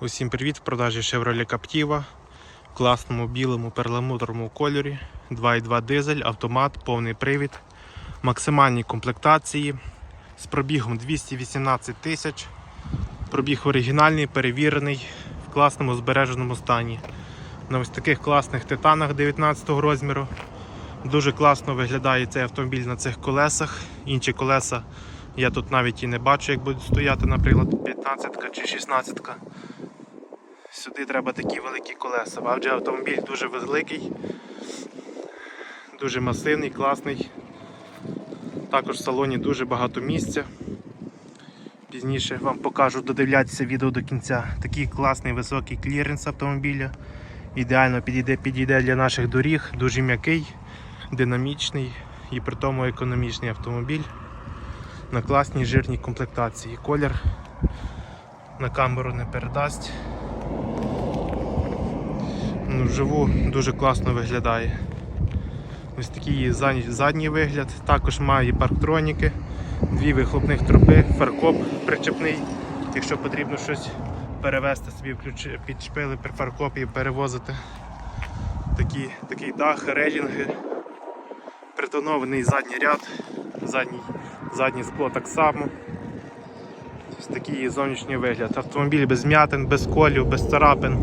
Усім привіт! В продажі Chevrolet Captiva в класному білому перламутровому кольорі. 2.2 дизель, автомат, повний привід, максимальні комплектації з пробігом 218 тисяч. Пробіг оригінальний, перевірений, в класному збереженому стані. На ось таких класних титанах 19 розміру. Дуже класно виглядає цей автомобіль на цих колесах. Інші колеса я тут навіть і не бачу, як будуть стояти, наприклад, 15 чи 16. Сюди треба такі великі колеса. Адже автомобіль дуже великий, дуже масивний, класний. Також в салоні дуже багато місця. Пізніше вам покажу, додивляйтеся відео до кінця. Такий класний високий кліренс автомобіля. Ідеально підійде, підійде для наших доріг, дуже м'який, динамічний і при тому економічний автомобіль на класній жирній комплектації. Колір на камеру не передасть. Вживу дуже класно виглядає. Ось такий задній, вигляд. Також має парктроніки, дві вихлопних труби, фаркоп причепний. Якщо потрібно щось перевезти собі, під шпили при фаркопі і перевозити. Такі, такий дах, релінги, притонований задній ряд, задній, заднє скло так само. Ось такий зовнішній вигляд. Автомобіль без м'ятин, без колів, без царапин,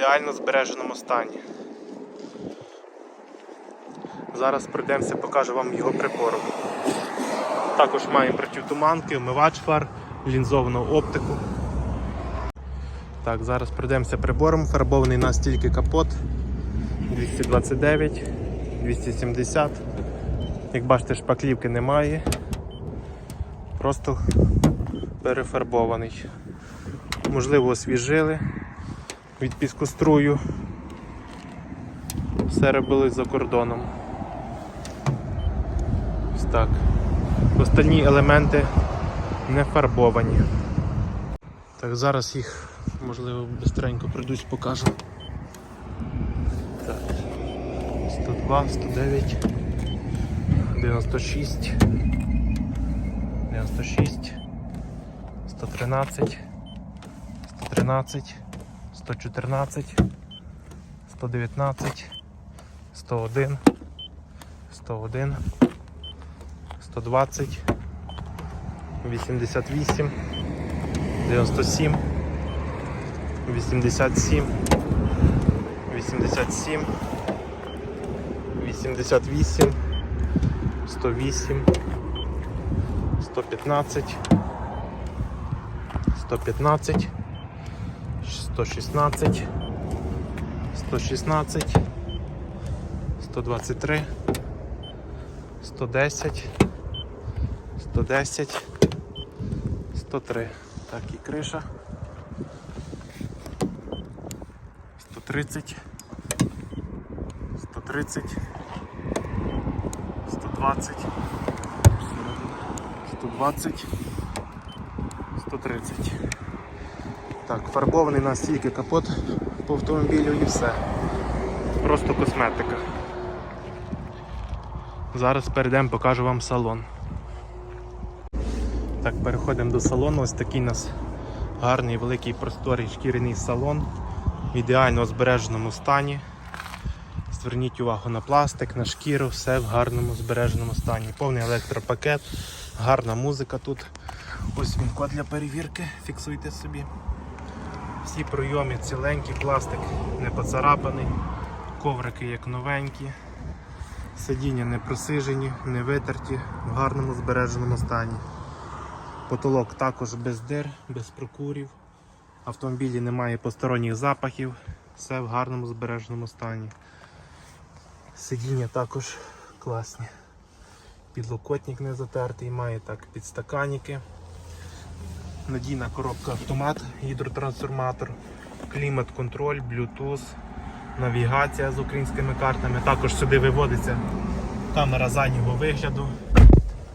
ідеально збереженому стані. Зараз пройдемося, покажу вам його прибору. Також має протитуманки, вмивач фар, лінзовану оптику. Так, зараз пройдемося прибором. Фарбований у нас тільки капот 229, 270. Як бачите, шпаклівки немає. Просто перефарбований. Можливо, освіжили від піскострую. Все робили за кордоном. Ось так. Остальні елементи не фарбовані. Так, зараз їх, можливо, бистренько пройдусь, покажу. Так. 102, 109, 96, 96, 113, 113, 114, 119, 101, 101, 120, 88, 97, 87, 87, 88, 108, 115, 115, 116, 116, 123, 110, 110, 103. Так, і криша. 130, 130, 120, 120, 130. Так, фарбований у нас капот по автомобілю і все. Просто косметика. Зараз перейдемо, покажу вам салон. Так, переходимо до салону. Ось такий у нас гарний, великий, просторий шкіряний салон в ідеально збереженому стані. Зверніть увагу на пластик, на шкіру, все в гарному збереженому стані. Повний електропакет, гарна музика тут. Ось він код для перевірки, фіксуйте собі. Всі пройоми ціленькі, пластик не поцарапаний, коврики як новенькі, сидіння не просижені, не витерті, в гарному збереженому стані. Потолок також без дир, без прокурів. В автомобілі немає посторонніх запахів, все в гарному збереженому стані. Сидіння також класні. Підлокотник не затертий, має так підстаканники. Надійна коробка автомат, гідротрансформатор, клімат-контроль, Bluetooth, навігація з українськими картами. Також сюди виводиться камера заднього вигляду.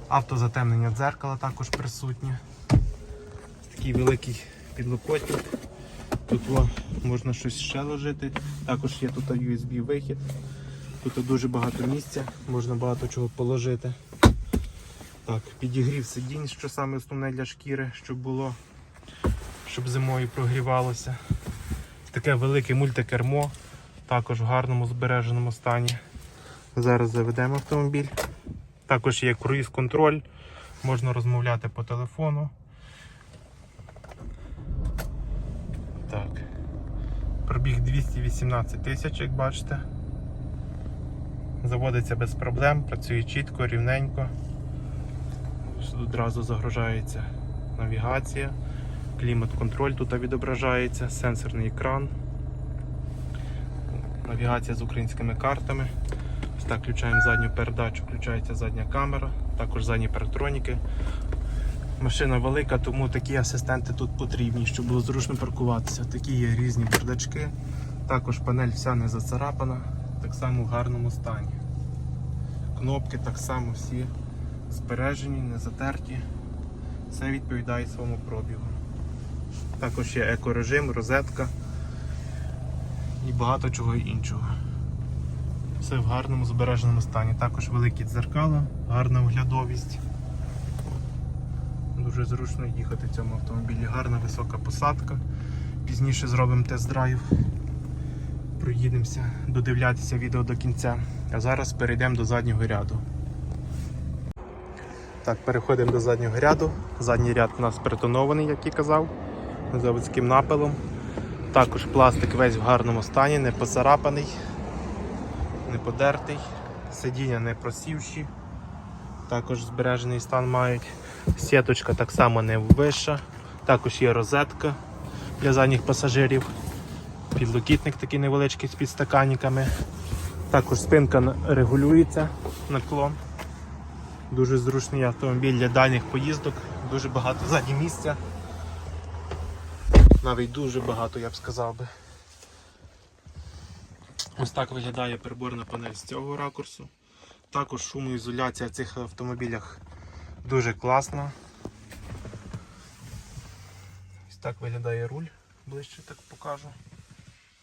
Автозатемнення дзеркала також присутнє. Такий великий підлокотник. Тут о, можна щось ще ложити. Також є тут USB вихід. Тут дуже багато місця, можна багато чого положити. Так, підігрів сидінь, що саме основне для шкіри, щоб було щоб зимою прогрівалося. Таке велике мультикермо, також в гарному збереженому стані. Зараз заведемо автомобіль. Також є круїз-контроль, можна розмовляти по телефону. Так. Пробіг 218 тисяч, як бачите. Заводиться без проблем, працює чітко, рівненько. Одразу загружається навігація, клімат-контроль тут відображається, сенсорний екран, навігація з українськими картами. Ось так включаємо задню передачу, включається задня камера, також задні парктроніки. Машина велика, тому такі асистенти тут потрібні, щоб було зручно паркуватися. Такі є різні бардачки. Також панель вся не зацарапана, так само в гарному стані. Кнопки так само всі збережені, не затерті. Все відповідає своєму пробігу. Також є екорежим, розетка і багато чого іншого. Все в гарному збереженому стані. Також великі дзеркала, гарна оглядовість. Дуже зручно їхати в цьому автомобілі. Гарна висока посадка. Пізніше зробимо тест-драйв. Проїдемося, додивлятися відео до кінця. А зараз перейдемо до заднього ряду. Так, переходимо до заднього ряду. Задній ряд у нас притонований, як і казав, заводським напилом. Також пластик весь в гарному стані, не поцарапаний, не подертий, сидіння не просівші. Також збережений стан мають. Сіточка так само не вища. Також є розетка для задніх пасажирів. Підлокітник такий невеличкий з підстаканниками. Також спинка регулюється наклон. Дуже зручний автомобіль для дальніх поїздок, дуже багато ззаді місця. Навіть дуже багато, я б сказав би. Ось так виглядає приборна панель з цього ракурсу. Також шумоізоляція в цих автомобілях дуже класна. Ось так виглядає руль, ближче так покажу.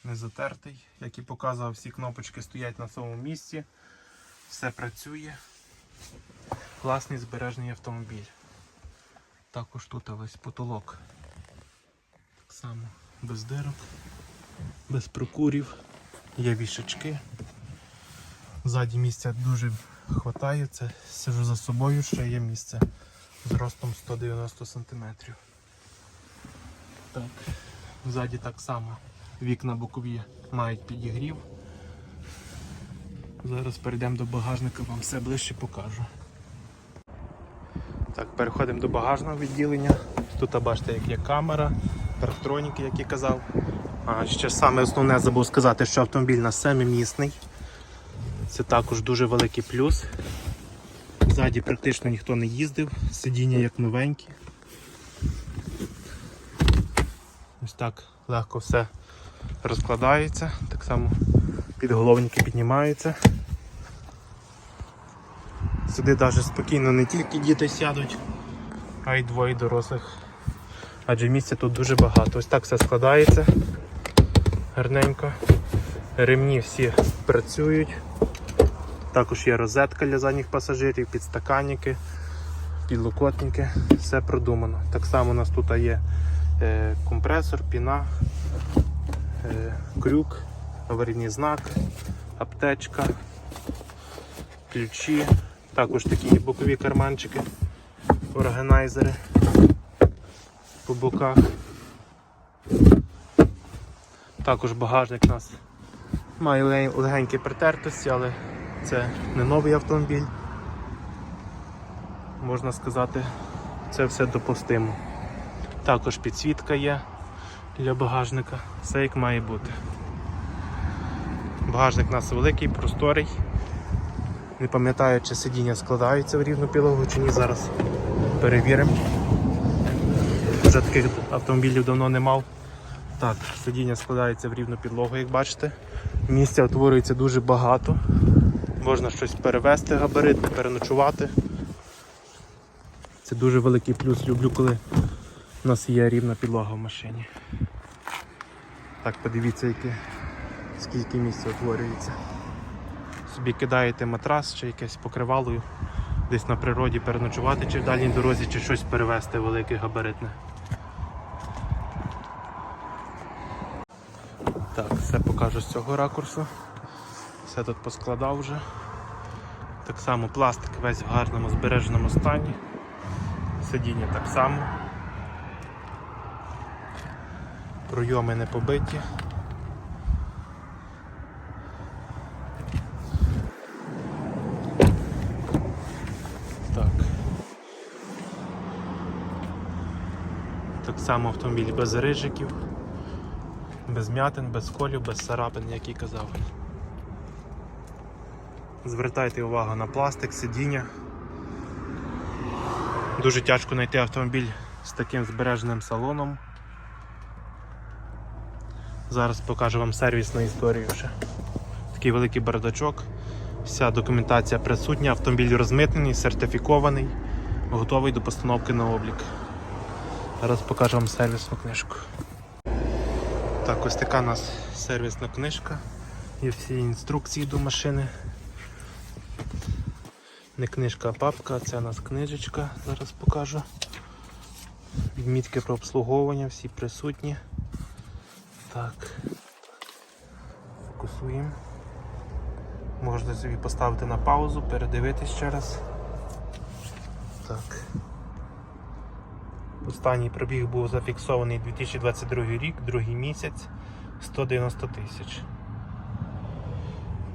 Не затертий. Як і показував, всі кнопочки стоять на своєму місці. Все працює. Класний збережений автомобіль. Також тут весь потолок. Так само без дирок, без прокурів, є вішачки. Ззаді місця дуже хватає, це сижу за собою, ще є місце з ростом 190 см. Так. Ззаді так само вікна бокові мають підігрів. Зараз перейдемо до багажника, вам все ближче покажу. Так, переходимо до багажного відділення. Тут бачите, як є камера, парктроніки, як я казав. А ще саме основне забув сказати, що автомобіль на семимісний. Це також дуже великий плюс. Ззаді практично ніхто не їздив, сидіння як новенькі. Ось так легко все розкладається, так само підголовники піднімаються. Сюди навіть спокійно не тільки діти сядуть, а й двоє дорослих. Адже місця тут дуже багато. Ось так все складається гарненько. Ремні всі працюють. Також є розетка для задніх пасажирів, підстаканники, підлокотники, все продумано. Так само у нас тут є е, компресор, піна, е, крюк, аварійний знак, аптечка, ключі, також такі бокові карманчики, органайзери по боках. Також багажник у нас має легенькі притертості, але це не новий автомобіль. Можна сказати, це все допустимо. Також підсвітка є для багажника, все як має бути. Багажник у нас великий, просторий. Не пам'ятаю, чи сидіння складаються в рівну підлогу чи ні. Зараз перевіримо. Вже таких автомобілів давно не мав. Так, сидіння складається в рівну підлогу, як бачите. Місця утворюється дуже багато. Можна щось перевезти габаритне, переночувати. Це дуже великий плюс. Люблю, коли у нас є рівна підлога в машині. Так, подивіться, яке, скільки місця утворюється собі кидаєте матрас чи якесь покривало десь на природі переночувати, чи в дальній дорозі, чи щось перевезти велике габаритне. Так, все покажу з цього ракурсу. Все тут поскладав вже. Так само пластик весь в гарному збереженому стані. Сидіння так само. Пройоми не побиті. Само автомобіль без рижиків, без м'ятин, без колів, без царапин, як і казав. Звертайте увагу на пластик, сидіння. Дуже тяжко знайти автомобіль з таким збереженим салоном. Зараз покажу вам сервісну історію вже. Такий великий бардачок. Вся документація присутня, автомобіль розмитнений, сертифікований, готовий до постановки на облік. Зараз покажу вам сервісну книжку. Так, ось така у нас сервісна книжка. Є всі інструкції до машини. Не книжка, а папка, це у нас книжечка, зараз покажу. Відмітки про обслуговування, всі присутні. Так. Фокусуємо. Можна собі поставити на паузу, передивитись ще раз. Так. Останній пробіг був зафіксований 2022 рік, другий місяць, 190 тисяч.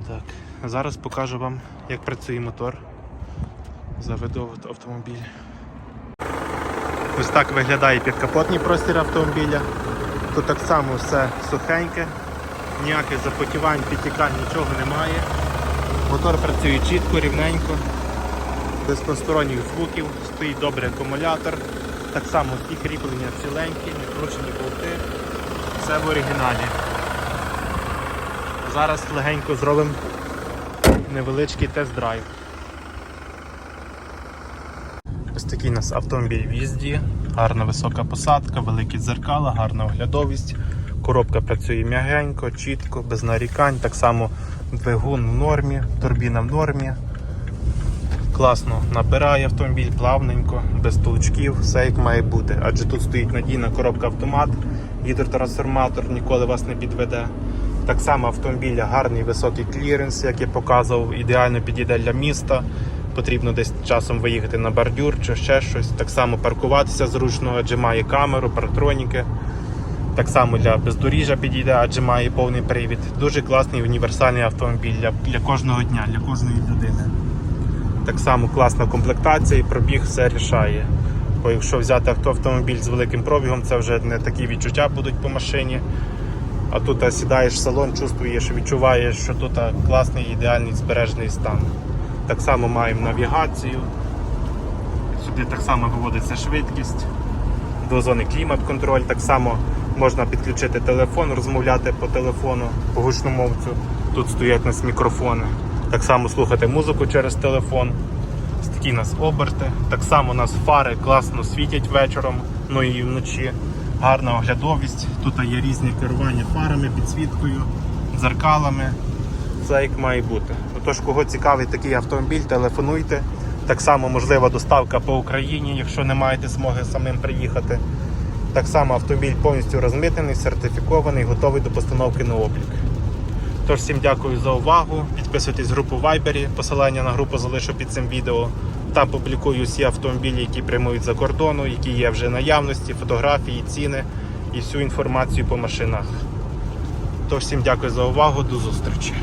Так, зараз покажу вам, як працює мотор. Заведу автомобіль. Ось так виглядає підкапотний простір автомобіля. Тут так само все сухеньке, ніяких запотівань, підтікань, нічого немає. Мотор працює чітко, рівненько, без посторонніх звуків, стоїть добрий акумулятор. Так само всі кріплення ціленькі, не кручені болти. Все в оригіналі. Зараз легенько зробимо невеличкий тест-драйв. Ось такий у нас автомобіль в їзді, гарна висока посадка, великі дзеркала, гарна оглядовість. Коробка працює м'ягенько, чітко, без нарікань. Так само двигун в нормі, турбіна в нормі. Класно набирає автомобіль плавненько, без толчків, все як має бути. Адже тут стоїть надійна коробка автомат, гідротрансформатор ніколи вас не підведе. Так само автомобіля гарний високий кліренс, як я показував, ідеально підійде для міста. Потрібно десь часом виїхати на бордюр чи ще щось. Так само паркуватися зручно, адже має камеру, паратроніки. Так само для бездоріжжя підійде, адже має повний привід. Дуже класний універсальний автомобіль для, для кожного дня, для кожної людини. Так само класна комплектація і пробіг все рішає. Бо якщо взяти авто автомобіль з великим пробігом, це вже не такі відчуття будуть по машині. А тут сідаєш в салон, чувствуєш, відчуваєш, що тут класний ідеальний збережений стан. Так само маємо навігацію. Сюди так само виводиться швидкість, двозонний клімат-контроль. Так само можна підключити телефон, розмовляти по телефону, по гучномовцю. Тут стоять у нас мікрофони. Так само слухати музику через телефон. Такі нас оберти. Так само у нас фари класно світять вечором, ну і вночі. Гарна оглядовість. Тут є різні керування фарами, підсвіткою, дзеркалами. Все як має бути. Отож, кого цікавий такий автомобіль, телефонуйте. Так само можлива доставка по Україні, якщо не маєте змоги самим приїхати. Так само автомобіль повністю розмитнений, сертифікований, готовий до постановки на облік. Тож всім дякую за увагу. Підписуйтесь в групу в Viber, посилання на групу залишу під цим відео. Там публікую всі автомобілі, які прямують за кордону, які є вже наявності, фотографії, ціни і всю інформацію по машинах. Тож всім дякую за увагу, до зустрічі.